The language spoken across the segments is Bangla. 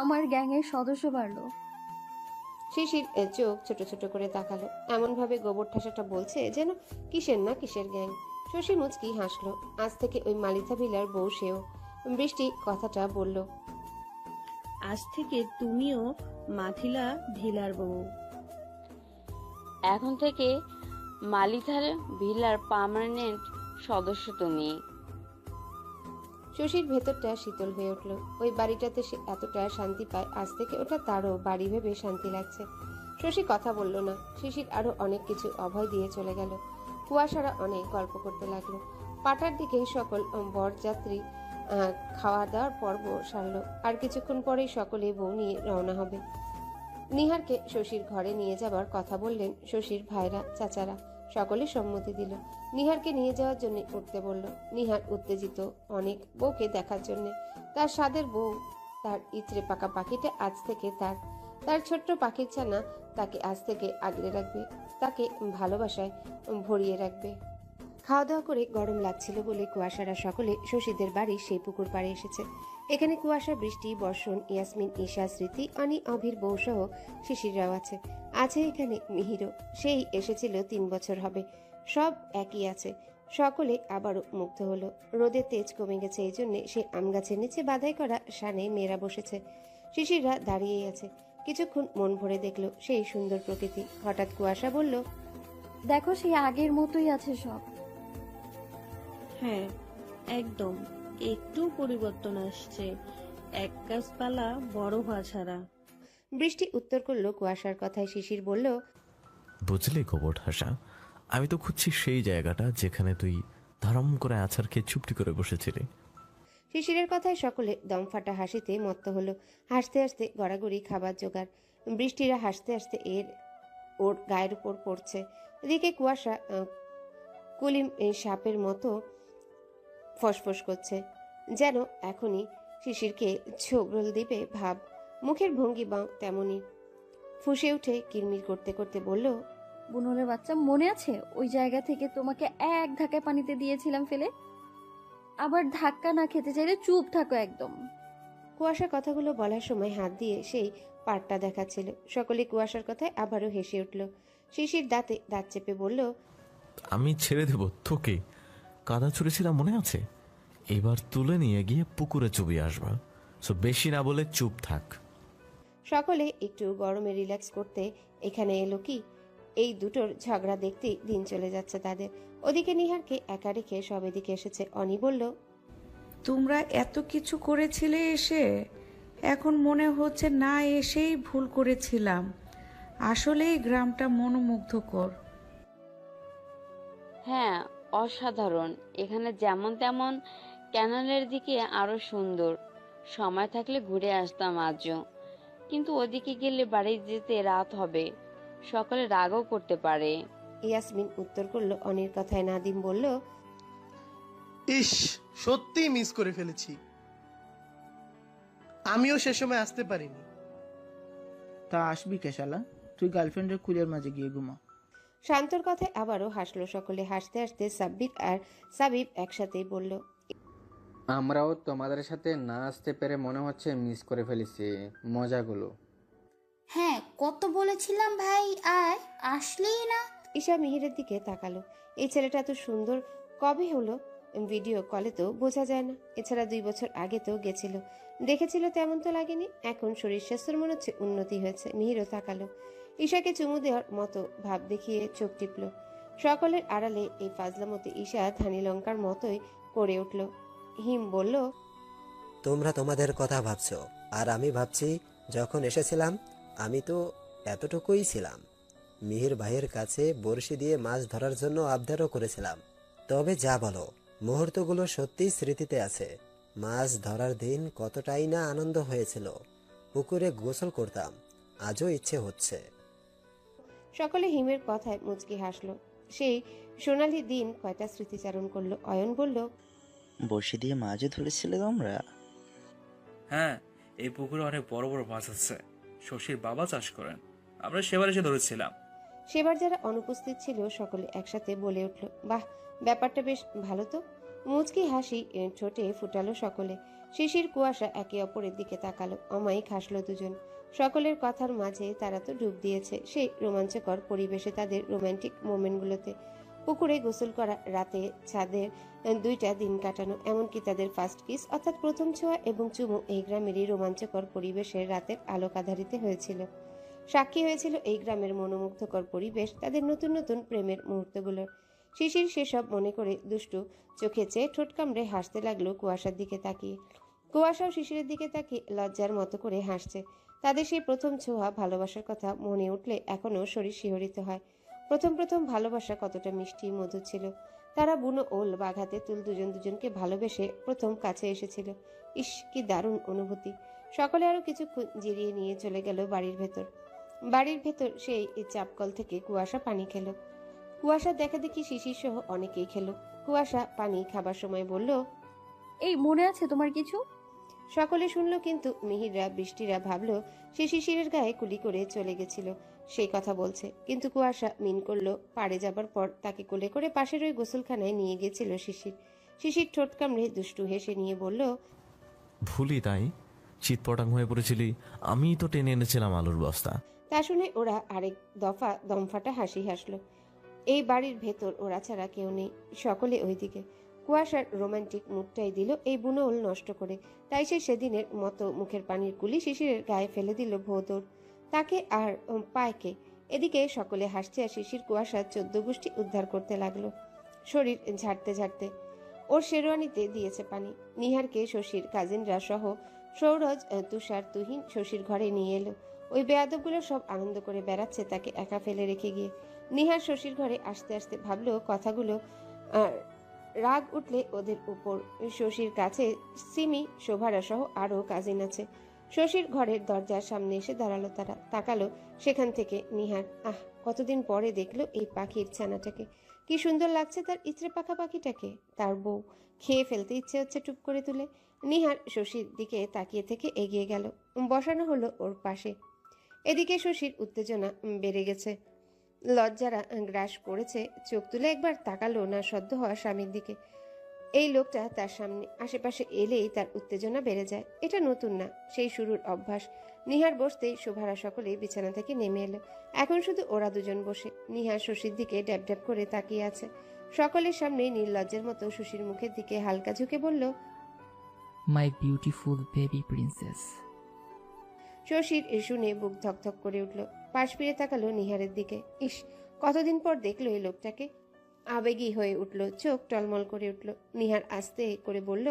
আমার গ্যাংয়ের সদস্য বাড়লো। শিশির চোখ ছোট ছোট করে তাকালো। এমন ভাবে গোবর ঠাসাটা বলছে যেন কিসের না কিসের গ্যাং। শশী মুচকি হাসলো। আজ থেকে ওই মালিথা ভিলার বউ সেও। বৃষ্টি কথাটা বলল আজ থেকে তুমিও মাথিলা ভিলার বউ। এখন থেকে মালিথার ভিলার পার্মানেন্ট সদস্য তুমি। শশীর ভেতরটা শীতল হয়ে উঠল। ওই বাড়িটাতে সে এতটা শান্তি পায়, আজ থেকে ওটা তারও বাড়ি ভেবে শান্তি লাগছে। শশী কথা বলল না। শিশির আরও অনেক কিছু অভয় দিয়ে চলে গেল। কুয়াশারা অনেক গল্প করতে লাগল। পাটার দিকে সকল বরযাত্রী খাওয়া দাওয়ার পর্ব সারল। আর কিছুক্ষণ পরেই সকলে বউ নিয়ে রওনা হবে। নিহারকে শশীর ঘরে নিয়ে যাবার কথা বললেন শশীর ভাইরা, চাচারা। সকলে সম্মতি দিল। নিহারকে নিয়ে যাওয়ার জন্য উঠতে বলল, নিহার উত্তেজিত অনেক বউকে দেখার জন্য। তার স্বাদের বউ, তার ইচড়ে পাকা পাখিটা আজ থেকে তার তার ছোট্ট পাখির ছানা তাকে আজ থেকে আগলে রাখবে, তাকে ভালোবাসায় ভরিয়ে রাখবে। খাওয়া দাওয়া করে গরম লাগছিল বলে কুয়াশারা সকলে শশীদের বাড়ি সেই পুকুর পাড়ে এসেছে। এখানে কুয়াশা, বৃষ্টি, বর্ষণ, ইয়াসমিন, ঈশা, স্মৃতি, অনি, অভির বউ সহ শিশিররাও আছে। আছে এখানে মিহিরও সেই এসেছিল তিন বছর হবে। সব একই আছে। সকলে আবারও মুগ্ধ হলো। রোদের তেজ কমে গেছে এই জন্যে সে আম গাছের নিচে বাধাই করা সানে মেয়েরা বসেছে। শিশিররা দাঁড়িয়েই আছে। কিছুক্ষণ মন ভরে দেখল সেই সুন্দর প্রকৃতি। হঠাৎ কুয়াশা বলল দেখো সেই আগের মতোই আছে সব। হ্যাঁ একদম। একটু পরিবর্তন আসছে। এক গাছপালা বড় হওয়া ছাড়া। বৃষ্টি উত্তর করল কুয়াশার কথায় শিশির বলল বুঝলি গোবর হাসা আমি তো খুঁজছি সেই জায়গাটা যেখানে তুই ধরম করে আছাড় খেয়ে চুপটি করে বসেছিলি। শিশিরের কথায় সকলে দমফাটা হাসিতে মত্ত হলো। হাসতে হাসতে গড়াগড়ি খাবার জোগাড় বৃষ্টিরা হাসতে হাসতে এর ওর গায়ের উপর পড়ছে। এদিকে কুয়াশা কুলিম সাপের মতো ফসফস করছে। যেন এখনই শিশিরকে ছোবল দিবে ভাব মুখের ভঙ্গি বা তেমনি ফুসে উঠে কিরমির করতে করতে বলল বুনলের বাচ্চা মনে আছে? ওই জায়গা থেকে তোমাকে এক ধাক্কায় পানিতে দিয়েছিলাম ফেলে? আবার ধাক্কা না খেতে চাইলে চুপ থাকো একদম। কুয়াশার কথাগুলো বলার সময় হাত দিয়ে সেই পাটটা দেখাচ্ছিল। সকলে কুয়াশার কথায় আবারও হেসে উঠল। শিশির দাঁতে দাঁত চেপে বলল আমি ছেড়ে দেব তোকে। কাদা ছুঁড়েছিলাম মনে আছে? এবার তুলে নিয়ে গিয়ে পুকুরে চুবিয়ে আসবা। সো বেশি না বলে চুপ থাক। সকলে একটু গরমে রিল্যাক্স করতে এখানে এলো কি? এই দুটোর ঝগড়া দেখতেই দিন চলে যাচ্ছে তাদের। ওদিকে নিহারকে একা রেখে সব এদিকে এসেছে। অনি বলল তোমরা এত কিছু করেছিলে এসে? এখন মনে হচ্ছে না এসেই ভুল করেছিলাম। আসলেই গ্রামটা মনোমুগ্ধকর। হ্যাঁ অসাধারণ। এখানে যেমন তেমন ক্যানালের দিকে আরও সুন্দর। সময় থাকলে ঘুরে আসতাম আজও। কিন্তু ওদিকে গেলে বাড়ি যেতে রাত হবে। সকালে রাগও করতে পারে। ইয়াসমিন উত্তর করল অনির কথায় নাদিম বলল ইস সত্যিই মিস করে ফেলেছি। আমিও সে সময় আসতে পারিনি। তা আসবি কেশালা তুই গার্লফ্রেন্ডের কুলের মাঝে গিয়ে ঘুমা। শান্তর কথায় আবারও হাসলো সকলে। হাসতে হাসতে সাব্বির আর সাবিব একসাথেই বলল আমরাও তোমাদের সাথে না আসতে পেরে মনে হচ্ছে মিস করে ফেলেছি। মজাগুলো। হ্যাঁ কত বলেছিলাম ভাই আয় আসলেই না। ঈশা মিহিরের দিকে তাকালো। এই ছেলেটা এত সুন্দর কবে হলো? ভিডিও কলে তো বোঝা যায় না। এছাড়া দুই বছর আগে তো গেছিল। দেখেছিল তেমন তো লাগেনি। এখন শরীর স্বাস্থ্যের মনে হচ্ছে উন্নতি হয়েছে। মিহিরও তাকালো। ঈশাকে চুমু দেওয়ার মতো ভাব দেখিয়ে চোখ টিপল। সকলের আড়ালে এই ফাজলামতি ঈশা ধানি লঙ্কার মতোই করে উঠল। হিম বলল তোমরা তোমাদের কথা ভাবছ আর আমি ভাবছি যখন এসেছিলাম আমি তো এতটুকুই ছিলাম। মিহির ভাইয়ের কাছে বড়শি দিয়ে মাছ ধরার জন্য আবদারও করেছিলাম। তবে যা বলো মুহূর্তগুলো সত্যিই স্মৃতিতে আছে। মাছ ধরার দিন কতটাই না আনন্দ হয়েছিল। পুকুরে গোসল করতাম আজও ইচ্ছে হচ্ছে। সকলে হিমের কথায় মুচকি হাসলো। সেই সোনালি দিন কয়টা স্মৃতিচারণ করল অয়ন বলল বসে দিয়ে মাছও ধরেছিলে তোমরা? হ্যাঁ এই পুকুরে অনেক বড় বড় মাছ আছে। শশীর বাবা চাষ করেন। আমরা সেবার এসে ধরেছিলাম। সেবার যারা অনুপস্থিত ছিল সকলে একসাথে বলে উঠল বাহ ব্যাপারটা বেশ ভালো তো। মুচকি হাসি ঠোঁটে ফুটালো সকলে। শিশির কুয়াশা একে অপরের দিকে তাকালো। অমায়িক হাসলো দুজন। সকলের কথার মাঝে তারা তো ডুব দিয়েছে। সেই রোমাঞ্চকর পরিবেশে তাদের রোমান্টিক মোমেন্টগুলোতে পুকুরে গোসল করা রাতে ছাদের দুইটা দিন কাটানো, এমনকি তাদের ফার্স্ট কিস অর্থাৎ প্রথম ছোঁয়া এবং চুমু এই গ্রামেরই রোমাঞ্চকর পরিবেশের রাতের আলোক আধারিত হয়েছিল। সাক্ষী হয়েছিল এই গ্রামের মনোমুগ্ধকর পরিবেশ, তাদের নতুন নতুন প্রেমের মুহূর্তগুলোর শিশির সেসব মনে করে দুষ্টু চোখে চেয়ে ঠোঁট কামড়ে হাসতে লাগল কুয়াশার দিকে তাকিয়ে। কুয়াশাও শিশিরের দিকে তাকিয়ে লজ্জার মতো করে হাসছে। তাদের সেই প্রথম ছোঁয়া ভালোবাসার কথা মনে উঠলে এখনও শরীর শিহরিত হয়। প্রথম প্রথম ভালোবাসা কতটা মিষ্টি মধুর ছিল। তারা বুনো ওল বাঘাতে তুল দুজন দুজনকে ভালোবেসে প্রথম কাছে এসেছিল। ইস কি দারুণ অনুভূতি। সকলে আরও কিছু জিরিয়ে নিয়ে চলে গেল বাড়ির ভেতর। বাড়ির ভেতর সেই চাপকল থেকে কুয়াশা পানি খেলো। কুয়াশা দেখা দেখি শিশির সহ অনেকেই খেলো। কুয়াশা পানি খাবার সময় বলল এই মনে আছে তোমার কিছু? সকলে শুনলো কিন্তু মিহিররা বৃষ্টিরা ভাবলো সে শিশিরের গায়ে কুলি করে চলে গেছিল। সেই কথা বলছে। কিন্তু কুয়াশা মিন করল পাড়ে যাবার পর তাকে কোলে করে পাশের ওই গোসলখানায় নিয়ে গেছিল শিশির। শিশির ঠোঁট কামড়ে দুষ্টু হেসে নিয়ে বলল ভুলি তাই? চিৎপটাং হয়ে পড়েছিলি। আমি তো টেনে এনেছিলাম আলুর বস্তা। তা শুনে ওরা আরেক দফা দমফাটা হাসি হাসলো। এই বাড়ির ভেতর ওরা ছাড়া কেউ নেই সকলে ওইদিকে। কুয়াশার রোমান্টিক মুখটাই দিল এই বুনোল নষ্ট করে। তাই সে সেদিনের মতো মুখের পানির কুলি শিশিরের গায়ে ফেলে দিল ভোদর। তাকে আর পায়কে। এদিকে সকলে হাসছে আর শিশির কুয়াশার চোদ্দ গোষ্ঠী উদ্ধার করতে লাগল। শরীর ঝাড়তে ঝাড়তে। ওর শেরওয়ানিতে দিয়েছে পানি। নিহারকে শশীর কাজিনরা সহ সৌরজ তুষার, তুহিন শশীর ঘরে নিয়ে এলো। ওই বেয়াদবগুলো সব আনন্দ করে বেড়াচ্ছে তাকে একা ফেলে রেখে গিয়ে। নিহার শশীর ঘরে আসতে আসতে ভাবলো কথাগুলো রাগ উঠলে ওদের উপর। শশীর কাছে সিমি, শোভারা সহ আরও কাজিন আছে। শশীর ঘরের দরজার সামনে এসে দাঁড়াল তারা। তাকালো সেখান থেকে নিহার। আহ, কতদিন পরে দেখল এই পাখির ছানাটাকে। কি সুন্দর লাগছে তার ইচড়ে পাখা পাখিটাকে। তার বউ। খেয়ে ফেলতে ইচ্ছে হচ্ছে টুপ করে তুলে। নিহার শশীর দিকে তাকিয়ে থেকে এগিয়ে গেল। বসানো হলো ওর পাশে। এদিকে শশীর উত্তেজনা বেড়ে গেছে। লজ্জারা গ্রাস করেছে। চোখ তুলে একবার তাকালো না সদ্য হওয়া স্বামীর দিকে। এই লোকটা তার সামনে আশেপাশে এলেই তার উত্তেজনা বেড়ে যায়। এটা নতুন না সেই শুরুর অভ্যাস। নিহার বসতেই শোভারা সকলেই বিছানা থেকে নেমে এলো। এখন শুধু ওরা দুজন বসে। নিহার শশীর দিকে ড্যাব ড্যাব করে তাকিয়ে আছে। সকলের সামনে নির্লজ্জের মতো শশীর মুখের দিকে হালকা ঝুঁকে বলল মাই বিউটিফুল বেবি প্রিন্সেস শশীর এ শুনে বুক ধকধক করে উঠল। পাশ ফিরে তাকালো নিহারের দিকে। ইস কতদিন পর দেখল এই লোকটাকে? আবেগী হয়ে উঠল চোখ টলমল করে উঠল। নিহার আস্তে করে বলল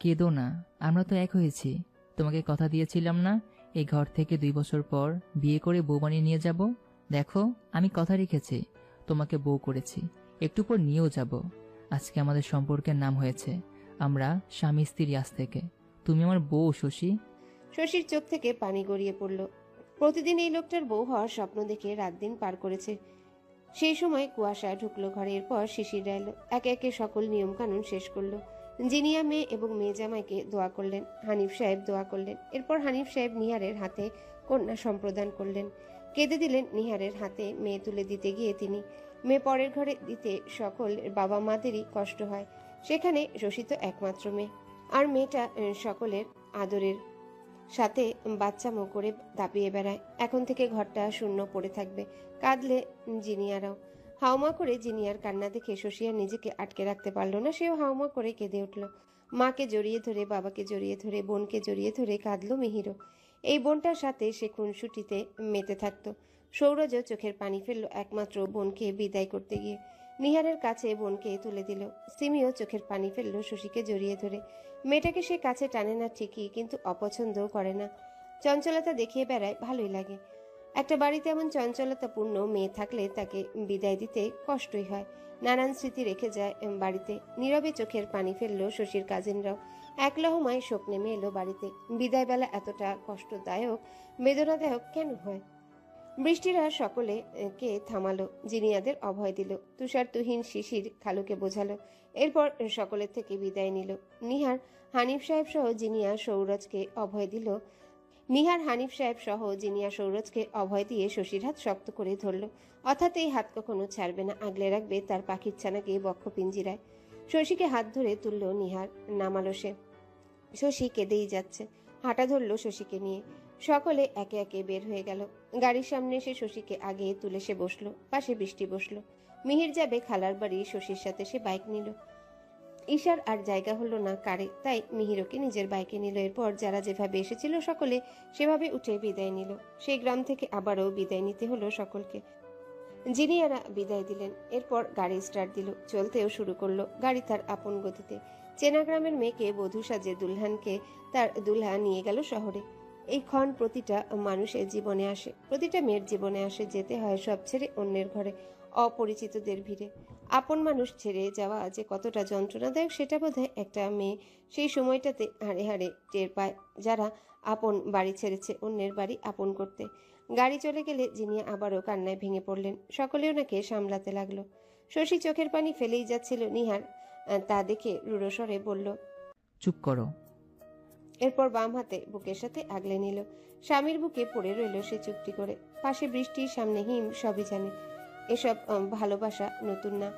কেঁদো না আমরা তো এক হয়েছি। তোমাকে কথা দিয়েছিলাম না এই ঘর থেকে দুই বছর পর বিয়ে করে বউ বানিয়ে নিয়ে যাব। দেখো আমি কথা রেখেছি তোমাকে বউ করেছি একটু পর নিয়েও যাব। আজকে আমাদের সম্পর্কের নাম হয়েছে আমরা স্বামী স্ত্রী আজ থেকে। তুমি আমার বউ শশী। শশীর চোখ থেকে পানি গড়িয়ে পড়ল। প্রতিদিন এই লোকটার বউ হওয়ার স্বপ্ন দেখে রাত দিন পার করেছে। সেই সময় কুয়াশা ঢুকলো ঘরে, এরপর শিশির এলো। একে একে সকল নিয়ম কানুন শেষ করল। জিনিয়া মেয়ে এবং মেয়ে জামাইকে দোয়া করলেন, হানিফ সাহেব দোয়া করলেন। এরপর হানিফ সাহেব নিহারের হাতে কন্যা সম্প্রদান করলেন। কেঁদে দিলেন নিহারের হাতে মেয়ে তুলে দিতে গিয়ে তিনি। মেয়ে পরের ঘরে দিতে সকল বাবা মাদেরই কষ্ট হয়। সেখানে শোষিত একমাত্র মেয়ে। আর মেয়েটা সকলের আদরের সাথে বাচ্চামো করে দাপিয়ে বেড়ায়। এখন থেকে ঘরটা শূন্য পড়ে থাকবে। কাঁদলে জিনিয়ারাও। হাওমা করে জিনিয়ার কান্না দেখে শশিয়া নিজেকে আটকে রাখতে পারল না। সেও হাওমা করে কেঁদে উঠল। মাকে জড়িয়ে ধরে, বাবাকে জড়িয়ে ধরে, বোনকে জড়িয়ে ধরে কাঁদল মিহিরও। এই বোনটার সাথে সে খুনসুটিতে মেতে থাকতো। সৌরজও চোখের পানি ফেলল একমাত্র বোনকে বিদায় করতে গিয়ে। নিহারের কাছে বোনকে তুলে দিল। সিমিও চোখের পানি ফেলল শশীকে জড়িয়ে ধরে। মেয়েটাকে সে কাছে টানে না ঠিকই, কিন্তু অপছন্দও করে না। চঞ্চলতা দেখিয়ে বেড়ায়, ভালোই লাগে। একটা বাড়িতে এমন চঞ্চলতাপূর্ণ মেয়ে থাকলে তাকে বিদায় দিতে কষ্টই হয়। নানান স্মৃতি রেখে যায় বাড়িতে। নীরবে চোখের পানি ফেলল শশীর কাজিনরাও। এক লহমায় শোক নেমে এলো বাড়িতে। বিদায় বেলা এতটা কষ্টদায়ক, বেদনাদায়ক কেন হয়? বৃষ্টিরা সকলে কে থামালো? জিনিয়াদের অভয় দিল। তুষার তুহিন শিশির খালুকে বোঝালো এরপর সকলের থেকে বিদায় নিল। নিহার হানিফ সাহেব সহ জিনিয়া সৌরজকে অভয় দিল। নিহার হানিফ সাহেব সহ জিনিয়া সৌরজকে অভয় দিয়ে শশীর হাত শক্ত করে ধরল। অর্থাৎ এই হাত কখনো ছাড়বে না, আগলে রাখবে তার পাখির ছানাকে বক্ষ পিঞ্জিরায়। শশীকে হাত ধরে তুলল নিহার, নামালো সে। শশী কেঁদেই যাচ্ছে। হাঁটা ধরল শশীকে নিয়ে। সকলে একে একে বের হয়ে গেল। গাড়ির সামনে এসে শশীকে আগে তুলে সে বসল, পাশে বৃষ্টি বসল। মিহির যাবে খালার বাড়ি, শশীর সাথে সে বাইক নিল। ঈশার আর জায়গা হলো না কারে, তাই মিহিরকে নিজের বাইকে নিল। এরপর যারা যেভাবে এসেছিল সকলে সেভাবে উঠে বিদায় নিল। সেই গ্রাম থেকে আবারও বিদায় নিতে হলো সকলকে। জিনিয়ারা বিদায় দিলেন। এরপর গাড়ি স্টার্ট দিল। চলতেও শুরু করল গাড়ি তার আপন গতিতে। চেনা গ্রামের মেয়েকে বধূ সাজে দুলহানকে তার দুলহা নিয়ে গেল শহরে। এই ক্ষণ প্রতিটা মানুষের জীবনে আসে, প্রতিটা মেয়ের জীবনে আসে যেতে হয় সব ছেড়ে অন্যের ঘরে। অপরিচিতদের ভিড়ে। আপন মানুষ ছেড়ে যাওয়া যে কতটা যন্ত্রণাদায়ক সেটা বোধহয় একটা মেয়ে সেই সময়টাতে হাড়ে হাড়ে টের পায় যারা আপন বাড়ি ছেড়েছে অন্যের বাড়ি আপন করতে। গাড়ি চলে গেলে যিনি আবারও কান্নায় ভেঙে পড়লেন সকলে ওনাকে সামলাতে লাগল। শশী চোখের পানি ফেলেই যাচ্ছিল নিহার। তা দেখে রুড়োস্বরে বলল চুপ করো। এরপর বাম হাতে বুকের সাথে আগলে নিল। স্বামীর বুকে পড়ে রইল সে চুপটি করে। পাশে বৃষ্টি সামনে হিম সবই জানে। এসব ভালোবাসা নতুন না।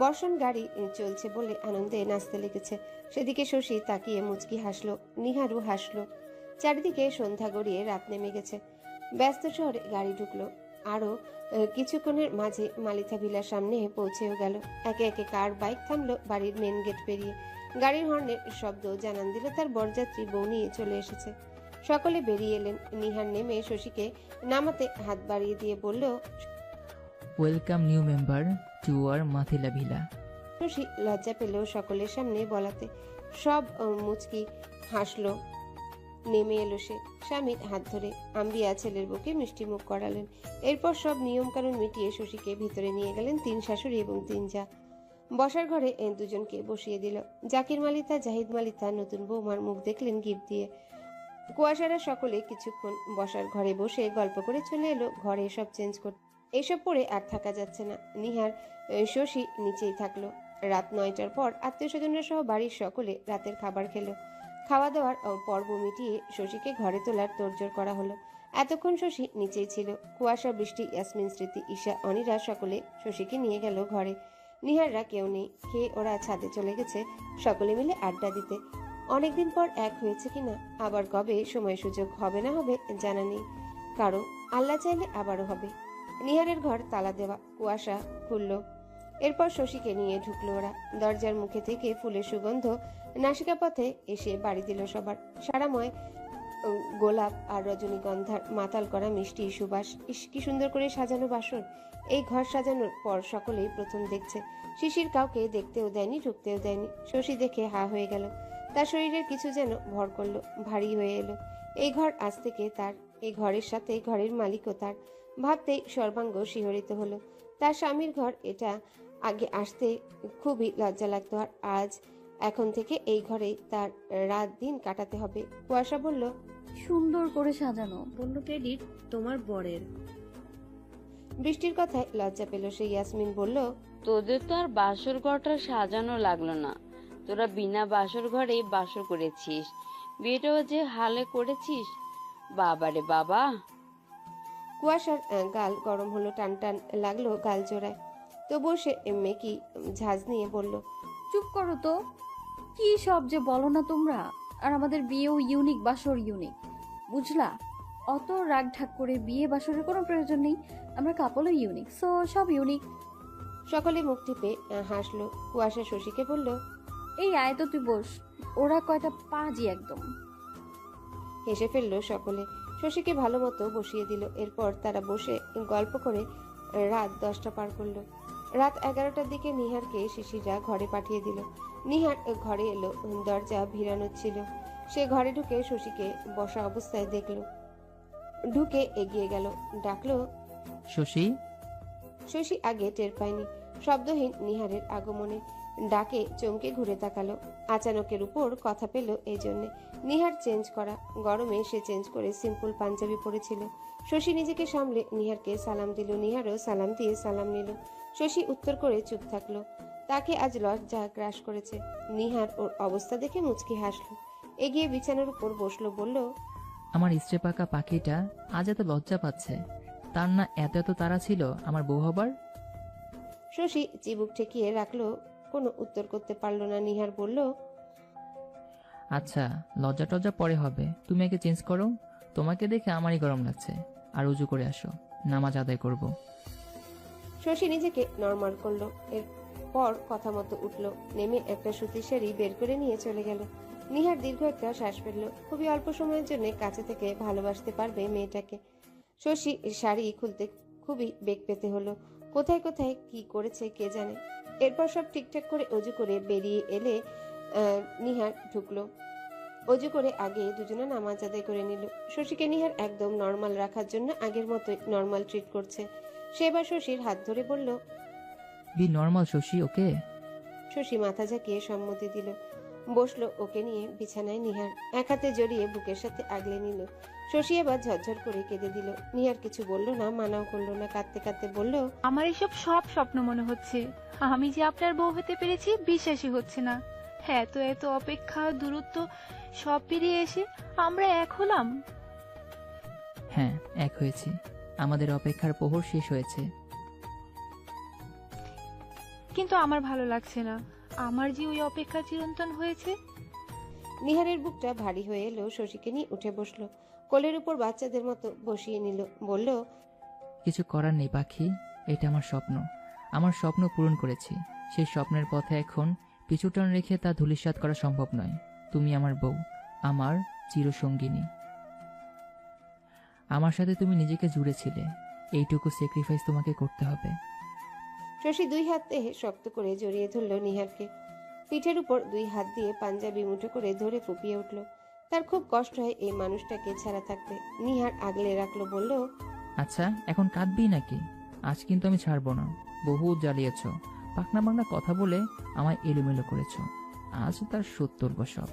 বর্ষণ গাড়ি চলছে বলে আনন্দে নাচতে লেগেছে। সেদিকে শশী তাকিয়ে মুচকি হাসলো নিহারও হাসলো। চারিদিকে সন্ধ্যা গড়িয়ে রাত নেমে গেছে। ব্যস্ত শহরে গাড়ি ঢুকলো। আরও কিছুক্ষণের মাঝে মালিথা ভিলার সামনে পৌঁছেও গেল। একে একে কার বাইক থামলো বাড়ির মেন গেট পেরিয়ে। গাড়ির হর্নের শব্দ জানান দিল তার বরযাত্রী বউ নিয়ে চলে এসেছে। সকলে বেরিয়ে এলেন। নিহার নেমে শশীকে নামাতে হাত বাড়িয়ে দিয়ে বলল ওয়েলকাম নিউ মেম্বার টু আর মাথিলা ভিলা শশী লজ্জা পেলেও সকলের সামনে বলাতে সব মুচকি হাসলো। নেমে এলো সে। স্বামীর হাত ধরে আম্বিয়া ছেলের বুকে মিষ্টি মুখ করালেন। এরপর সব নিয়মকানুন মিটিয়ে শশীকে ভিতরে নিয়ে গেলেন তিন শাশুড়ি এবং তিন যা। বসার ঘরে দুজনকে বসিয়ে দিল। জাকির মালিতা, জাহিদ মালিতা, নতুন বৌমার মুখ দেখলেন গিফট দিয়ে। কুয়াশারা সকলে কিছুক্ষণ বসার ঘরে বসে গল্প করে চলে এলো। ঘরে সব চেঞ্জ করতে এসব পরে আর থাকা যাচ্ছে না। নিহার শশী নিচেই থাকল। রাত নয়টার পর আত্মীয় স্বজনরা সহ বাড়ির সকলে রাতের খাবার খেলো। খাওয়া দাওয়ার পর্ব মিটিয়ে শশীকে ঘরে তোলার তোড়জোড় করা হলো। এতক্ষণ শশী নিচেই ছিল। কুয়াশা, বৃষ্টি, ইয়াসমিন, স্মৃতি, ঈশা, অনিরা সকলে শশীকে নিয়ে গেল ঘরে। নিহাররা কেউ নেই। খেয়ে ওরা ছাদে চলে গেছে সকলে মিলে আড্ডা দিতে। অনেকদিন পর এক হয়েছে কিনা, আবার কবে সময় সুযোগ হবে না হবে জানা নেই। কারণ আল্লাহ চাইলে আবারও হবে। নিহারের ঘর তালা দেওয়া, কুয়াশা খুলল। এরপর শশীকে নিয়ে ঢুকলো ওরা। দরজার মুখে থেকে ফুলের সুগন্ধ নাসিকা পথে এসে বাড়ি দিল সবার। সারাময় গোলাপ আর রজনীগন্ধার মাতাল করা মিষ্টি সুবাস। ইস, কি সুন্দর করে সাজানো বাসন। এই ঘর সাজানোর পর সকলেই প্রথম দেখছে। শিশির কাউকে দেখতেও দেয়নি, ঢুকতেও দেয়নি। শশী দেখে হা হয়ে গেল। তার শরীরের কিছু যেন ভর করল, ভারী হয়ে এলো। এই ঘর আজ থেকে তার, এই ঘরের সাথে ঘরের মালিকও তার। ভাবতেই সর্বাঙ্গ শিহরিত হলো। তার স্বামীর ঘর এটা আগে আসতে খুবই লজ্জা লাগতো আর আজ এখন থেকে এই ঘরে তার রাত দিন কাটাতে হবে। কুয়াশা বলল সুন্দর করে সাজানো। পূর্ণ ক্রেডিট তোমার বরের। বৃষ্টির কথায় লজ্জা পেল সে ইয়াসমিন বলল তোদের তো আর বাসর ঘরটা সাজানো লাগল না। তোরা বিনা বাসর ঘরে বাসর করেছিস। বিয়েটাও যে হালে করেছিস? বাবারে বাবা! কুয়াশার গাল গরম হলো টান টান লাগল গাল জোড়ায়। তবুও সে মেকি ঝাঁজ নিয়ে বলল চুপ করো তো। কি সব যে বলো না তোমরা? আর আমাদের বিয়েও ইউনিক বাসর ইউনিক বুঝলা? অত রাগ ঢাক করে বিয়ে বাসরের কোনো প্রয়োজন নেই। আমরা কাপলও ইউনিক সো সব ইউনিক সকলে মুখ টিপে হাসলো। কুয়াশা শশীকে বলল এই আয় তো তুই বস ওরা কয়টা পাজি একদম। হেসে ফেলল সকলে। শশীকে ভালো মতো বসিয়ে দিল। এরপর তারা বসে গল্প করে রাত দশটা পার করল। রাত এগারোটার দিকে নিহারকে শিশিরা ঘরে পাঠিয়ে দিল। নিহার ঘরে এলো দরজা ভিড়ানো ছিল। সে ঘরে ঢুকে শশীকে বসা অবস্থায় দেখল। ঢুকে এগিয়ে গেল। ডাকলো শশী? শশী আগে টের পায়নি। শব্দহীন নিহারের আগমনে ডাকে চমকে ঘুরে তাকালো। আচানকের উপর কথা পেল এই জন্যে। নিহার চেঞ্জ করা। গরমে সে চেঞ্জ করে সিম্পল পাঞ্জাবি পরেছিল। শশী নিজেকে সামলে নিহারকে সালাম দিল। নিহারও সালাম দিয়ে সালাম নিল। শশী উত্তর করে চুপ থাকল। তাকে আজ লজ্জা গ্রাস করেছে। নিহার ওর অবস্থা দেখে মুচকি হাসলো। এগিয়ে বিছানার উপর বসল বলল আমার ইস্ত্রে পাকা পাখিটা আজ এত লজ্জা পাচ্ছে। তার না এত এত তারা ছিল আমার বউ হবার? শশী চিবুক ঠেকিয়ে রাখল কোনো উত্তর করতে পারল না। নিহার বলল আচ্ছা লজ্জা টজ্জা পরে হবে। তুমি একে চেঞ্জ করো। তোমাকে দেখে আমারই গরম লাগছে। আর উজু করে আসো। নামাজ আদায় করব। শশী নিজেকে নর্মাল করল। এরপর কথা মতো উঠল। নেমে একটা সুতির শাড়ি বের করে নিয়ে চলে গেল। নিহার দীর্ঘ একটা শ্বাস ফেলল। খুবই অল্প সময়ের জন্য কাছে থেকে ভালোবাসতে পারবে মেয়েটাকে। শশী শাড়ি খুলতে খুবই বেগ পেতে হলো। কোথায় কোথায় কি করেছে কে জানে। এরপর সব ঠিকঠাক করে অজু করে বেরিয়ে এলে আহ, নিহার ঢুকলো। অজু করে আগে দুজনে নামাজ আদায় করে নিল। শশীকে নিহার একদম নর্মাল রাখার জন্য আগের মতো নর্মাল ট্রিট করছে। সে এবার শশীর হাত ধরে বলল be normal Shashi okay? Shashi মাথা ঝাঁকিয়ে সম্মতি দিল। বসল ওকে নিয়ে বিছানায় নিহার এক হাতে জড়িয়ে বুকের সাথে আগলে নিল। শশী এবার ঝরঝর করে কেঁদে দিল। নিহার কিছু বলল না মানাও করল না কাঁদতে কাঁদতে বলল আমার এসব সব স্বপ্ন মনে হচ্ছে। আমি যে আপনার বউ হতে পেরেছি বিশ্বাসই হচ্ছে না। এত এত অপেক্ষা দূরত্ব সব পেরিয়ে এসে আমরা এক হলাম। হ্যাঁ এক হয়েছি। আমাদের অপেক্ষার প্রহর শেষ হয়েছে। কিন্তু আমার ভালো লাগছে না। আমার যে ওই অপেক্ষা চিরন্তন হয়েছে? নিহারের বুকটা ভারী হয়ে এলো শশীকে নিয়ে উঠে বসল। কোলের উপর বাচ্চাদের মতো বসিয়ে নিল বলল কিছু করার নেই পাখি এটা আমার স্বপ্ন। আমার স্বপ্ন পূরণ করেছি। সেই স্বপ্নের পথে এখন পিছুটান রেখে তা ধূলিসাৎ করা সম্ভব নয়। তুমি আমার বউ আমার চিরসঙ্গিনী। আমার সাথে তুমি নিজেকে জুড়েছিলে। এইটুকু স্যাক্রিফাইস তোমাকে করতে হবে। শশী দুই হাতে শক্ত করে জড়িয়ে ধরল নিহারকে। পিঠের উপর দুই হাত দিয়ে পাঞ্জাবি মুঠো করে ধরে ফুপিয়ে উঠল। তার খুব কষ্ট হয় এই মানুষটাকে ছাড়া থাকতে। নিহার আগলে রাখল বলল আচ্ছা এখন কাঁদবি নাকি? আজ কিন্তু আমি ছাড়বো না। বহু জ্বালিয়েছ। পাকনা পাকনা কথা বলে আমায় এলোমেলো করেছ। আজ তার সত্তর বছর।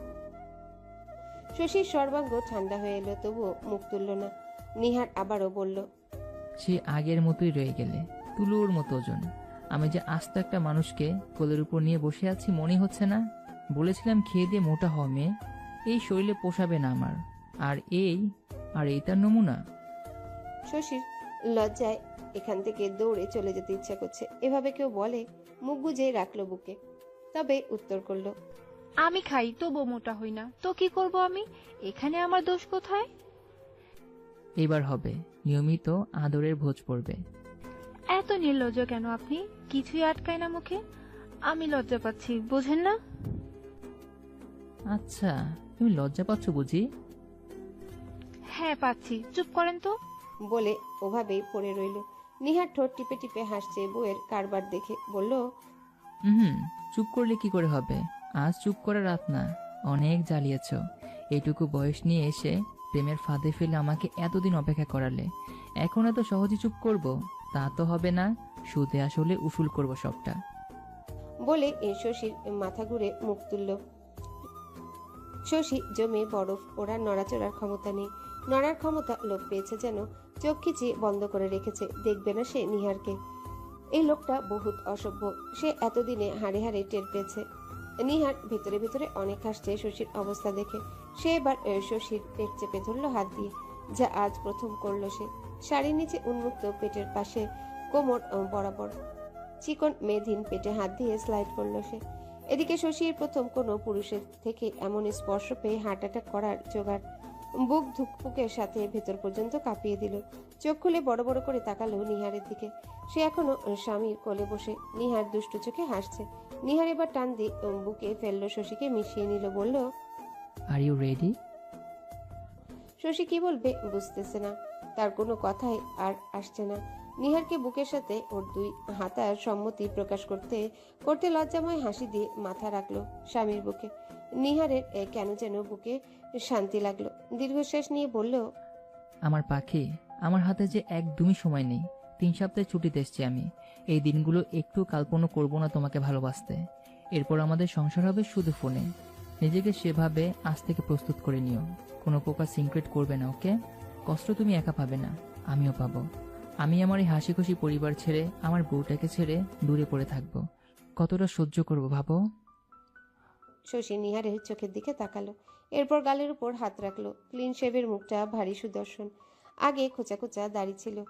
শশীর সর্বাঙ্গ ঠান্ডা হয়ে এলো তবুও মুখ তুলল না। নিহার আবারও বলল সে আগের মতোই রয়ে গেলে তুলোর মতো ওজন। আমি যে আস্ত একটা মানুষকে কোলের উপর নিয়ে বসে আছি মনে হচ্ছে না। বলেছিলাম খেয়ে দিয়ে মোটা হওয়া মেয়ে। এই শরীরে পোষাবে না আমার। আর এই আর এই তার নমুনা। শশীর লজ্জায় এখান থেকে দৌড়ে চলে যেতে ইচ্ছা করছে। এভাবে কেউ বলে মুখ গুজে রাখল বুকে। তবে উত্তর করল আমি খাই তবু মোটা হই না। তো কি করব আমি? এখানে আমার দোষ কোথায়? এবার হবে। নিয়মিত আদরের ভোজ পড়বে। এত নির্লজ্জ কেন আপনি? কিছুই আটকায় না মুখে। আমি লজ্জা পাচ্ছি বোঝেন না? আচ্ছা তুমি লজ্জা পাচ্ছ বুঝি? হ্যাঁ পাচ্ছি। চুপ করেন তো। বলে ওভাবেই পড়ে রইল। নিহার ঠোঁট টিপে টিপে হাসছে বউয়ের কারবার দেখে। বলল হুম চুপ করলে কি করে হবে? আজ চুপ করে রাত না অনেক জ্বালিয়েছ। এইটুকু বয়স নিয়ে এসে প্রেমের ফাঁদে ফেলে আমাকে এতদিন অপেক্ষা করালে। এখন এত সহজে চুপ করব? তা তো হবে না সুদে আসলে উসুল করব সবটা। বলে এ শশীর মাথা ঘুরে মুখ তুলল। শশী জমে বরফ ওরা নড়াচড়ার ক্ষমতা নেই। নড়ার ক্ষমতা লোক পেয়েছে যেন চোখ খিচি বন্ধ করে রেখেছে। দেখবে না সে নিহারকে। এই লোকটা বহুত অসভ্য। সে এতদিনে হাড়ে হাড়ে টের পেয়েছে। নিহার ভেতরে ভেতরে অনেক হাসছে শশীর অবস্থা দেখে। সে এবার শশীর পেট চেপে ধরলো হাত দিয়ে, যা আজ প্রথম করল সে। শাড়ির নিচে উন্মুক্ত পেটের পাশে কোমর বরাবর। চিকন মেধিন পেটে হাত দিয়ে স্লাইড করল সে। এদিকে শশীর প্রথম কোনো পুরুষের থেকে এমন স্পর্শ পেয়ে হার্ট অ্যাটাক করার জোগাড় বুক ধুকপুকের সাথে ভেতর পর্যন্ত কাঁপিয়ে দিল। চোখ খুলে বড় বড় করে তাকালো নিহারের দিকে। সে এখনও স্বামীর কোলে বসে নিহার দুষ্টু চোখে হাসছে। নিহার এবার টান দিয়ে বুকে ফেলল শশীকে মিশিয়ে নিল বলল আর ইউ রেডি শশী কি বলবে বুঝতেছে না। তার কোনো কথাই আর আসছে না। নিহারকে বুকের সাথে ওর দুই হাতার সম্মতি প্রকাশ করতে করতে লজ্জাময় হাসি দিয়ে মাথা রাখল স্বামীর বুকে। নিহারের কেন যেন বুকে শান্তি লাগল। দীর্ঘশ্বাস নিয়ে বলল, আমার পাখি, আমার হাতে যে একদমই সময় নেই। তিন সপ্তাহে ছুটিতে এসছি আমি। এই দিনগুলো একটু কাল্পনা করব না তোমাকে ভালোবাসতে। এরপর আমাদের সংসার হবে শুধু ফোনে। নিজেকে সেভাবে আজ থেকে প্রস্তুত করে নিও। কোনো প্রকার সিক্রেট করবে না, ওকে? কষ্ট তুমি একা পাবে না আমিও পাবো। আমি আমার এই হাসি খুশি পরিবার ছেড়ে আমার বউটাকে ছেড়ে দূরে পড়ে থাকব। কতটা সহ্য করব ভাবো? শশী নিহারের চোখের দিকে তাকালো এরপর গালের উপর হাত রাখল। ক্লিন শেভের মুখটা ভারী সুদর্শন। আগে খোঁচা খোঁচা দাড়ি ছিল।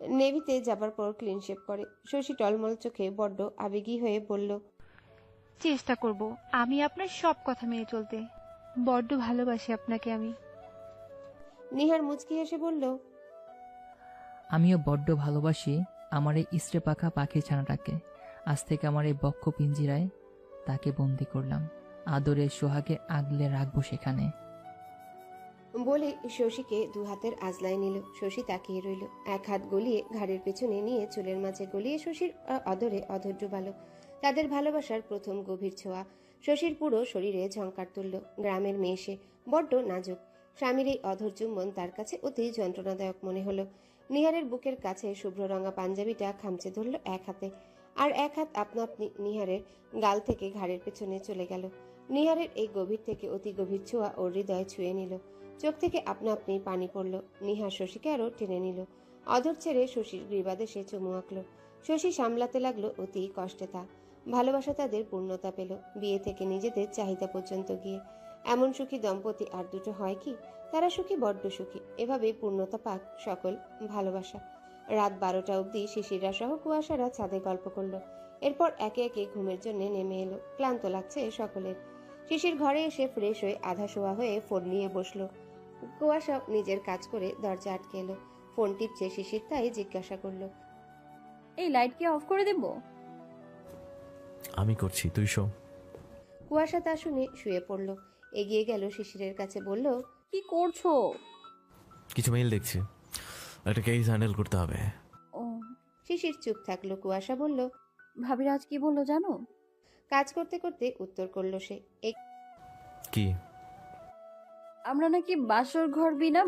নেভিতে যাবার পর ক্লিন শেভ করে। শশী টলমল চোখে বড্ড আবেগী হয়ে বলল চেষ্টা করব। আমি আপনার সব কথা মেনে চলতে। বড্ড ভালোবাসি আপনাকে আমি। নিহার মুচকি হেসে বলল আমিও বড্ড ভালোবাসি আমার এই ইস্ত্রে পাখা পাখির ছানাটাকে। আজ থেকে আমার এই বক্ষ পিঞ্জিরায় তাকে বন্দি করলাম। আদরে সোহাগে আগলে রাখব সেখানে। বলে শশীকে দু হাতের আজলায় নিল। শশী তাকিয়ে রইল। এক হাত গলিয়ে ঘাড়ের পেছনে নিয়ে চুলের মাঝে গলিয়ে শশীর অদরে অধর ডুবালো তাদের ভালোবাসার প্রথম গভীর ছোঁয়া। শশীর পুরো শরীরে ঝঙ্কার তুলল। গ্রামের মেয়ে সে বড্ড নাজুক। স্বামীর এই অধর চুম্বন তার কাছে অতি যন্ত্রণাদায়ক মনে হলো। নিহারের বুকের কাছে শুভ্র রঙা পাঞ্জাবিটা খামচে ধরল এক হাতে, আর এক হাত আপনা আপনি নিহারের গাল থেকে ঘাড়ের পেছনে চলে গেল। নিহারের এই গভীর থেকে অতি গভীর ছোঁয়া ওর হৃদয় ছুঁয়ে নিল। চোখ থেকে আপনা আপনি পানি পড়ল। নিহার শশীকে আরও টেনে নিল। অধর ছেড়ে শশীর গ্রীবাদে সে চুমু আঁকলো। শশী সামলাতে লাগল অতি কষ্টে তা। ভালোবাসা তাদের পূর্ণতা পেল। বিয়ে থেকে নিজেদের চাহিদা পর্যন্ত গিয়ে এমন সুখী দম্পতি আর দুটো হয় কি? তারা সুখী বড্ড সুখী। এভাবে পূর্ণতা পাক সকল ভালোবাসা। রাত বারোটা অবধি শিশিরা সহ কুয়াশারা ছাদে গল্প করল। এরপর একে একে ঘুমের জন্য নেমে এলো। ক্লান্ত লাগছে সকলের। শিশির ঘরে এসে ফ্রেশ হয়ে আধা শোয়া হয়ে ফোন নিয়ে বসল। কুয়াশা নিজের কাজ করে দরজা আটকে এলো। ফোন টিপছে শিশির তাই জিজ্ঞাসা করল এই লাইট কি অফ করে দেব? আমি করছি তুই শো। কুয়াশা তা শুনে শুয়ে পড়ল। এগিয়ে গেল শিশিরের কাছে বলল কি করছ? কিছু মেইল দেখছি। একটা কেস হ্যান্ডেল করতে হবে। ও শিশির চুপ থাকল কুয়াশা বলল ভাবির আজ কি বলল জানো? কাজ করতে করতে উত্তর করল সে কি? আমরা নাকি বাসর ঘর বিনা